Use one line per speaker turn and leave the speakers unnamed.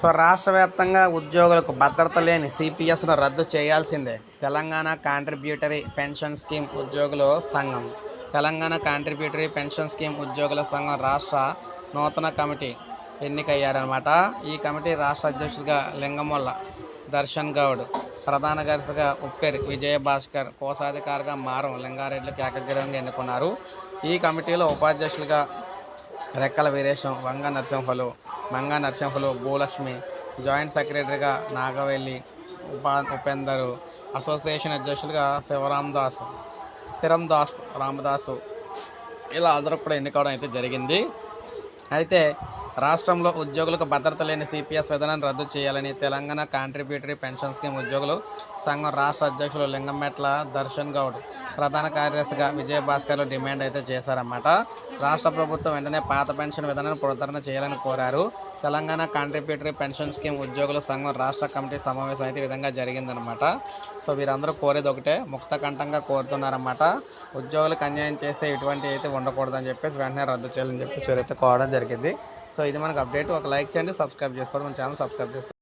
So రాష్ట్ర వ్యాప్తంగా ఉద్యోగులకు భద్రత లేని సిపిఎస్ను రద్దు చేయాల్సిందే. తెలంగాణ కాంట్రిబ్యూటరీ పెన్షన్ స్కీమ్ ఉద్యోగుల సంఘం. తెలంగాణ కాంట్రిబ్యూటరీ పెన్షన్ స్కీమ్ ఉద్యోగుల సంఘం రాష్ట్ర నూతన కమిటీ ఎన్నికయ్యారనమాట ఈ కమిటీ రాష్ట్ర అధ్యక్షుడిగా లింగమొల్ల దర్శన్ గౌడ్ ప్రధాన కార్యదర్శిగా ఉప్పేరి విజయ భాస్కర్ కోశాధికారిగా మారం లింగారెడ్డి ఏకగ్రీవంగా ఎన్నుకున్నారు. ఈ కమిటీలో ఉపాధ్యక్షులుగా రెక్కల వీరేశం వంగ నరసింహలు మంగ నరసింహులు భూలక్ష్మి జాయింట్ సెక్రటరీగా నాగవెల్లి ఉపా ఉపేందరు అసోసియేషన్ అధ్యక్షులుగా శివరామ్ దాస్ శిరం దాస్ రామదాసు ఇలా అందరూ కూడా ఎన్నుకోవడం అయితే జరిగింది. అయితే రాష్ట్రంలో ఉద్యోగులకు భద్రత లేని సిపిఎస్ విధానాన్ని రద్దు చేయాలని తెలంగాణ కాంట్రిబ్యూటరీ పెన్షన్ స్కీమ్ ఉద్యోగులు సంఘం రాష్ట్ర అధ్యక్షులు లింగంమెట్ల దర్శన్ గౌడ్ ప్రధాన కార్యదర్శిగా విజయభాస్కర్లు డిమాండ్ అయితే చేశారన్నమాట. రాష్ట్ర ప్రభుత్వం వెంటనే పాత పెన్షన్ విధానాన్ని పునరుద్ధరణ చేయాలని కోరారు. తెలంగాణ కాంట్రిబ్యూటరీ పెన్షన్ స్కీమ్ ఉద్యోగుల సంఘం రాష్ట్ర కమిటీ సమావేశం అయితే విధంగా జరిగిందనమాట సో వీరందరూ కోరేది ఒకటే ముక్త కంఠంగా కోరుతున్నారన్నమాట. ఉద్యోగులకు అన్యాయం చేసే ఇటువంటి అయితే ఉండకూడదని చెప్పేసి వెంటనే రద్దు చేయాలని చెప్పేసి వీరైతే కోరడం జరిగింది. సో ఇది మనకు అప్డేట్. ఒక లైక్ చేయండి సబ్స్క్రైబ్ చేసుకోండి మన ఛానల్ సబ్స్క్రైబ్ చేసుకోండి.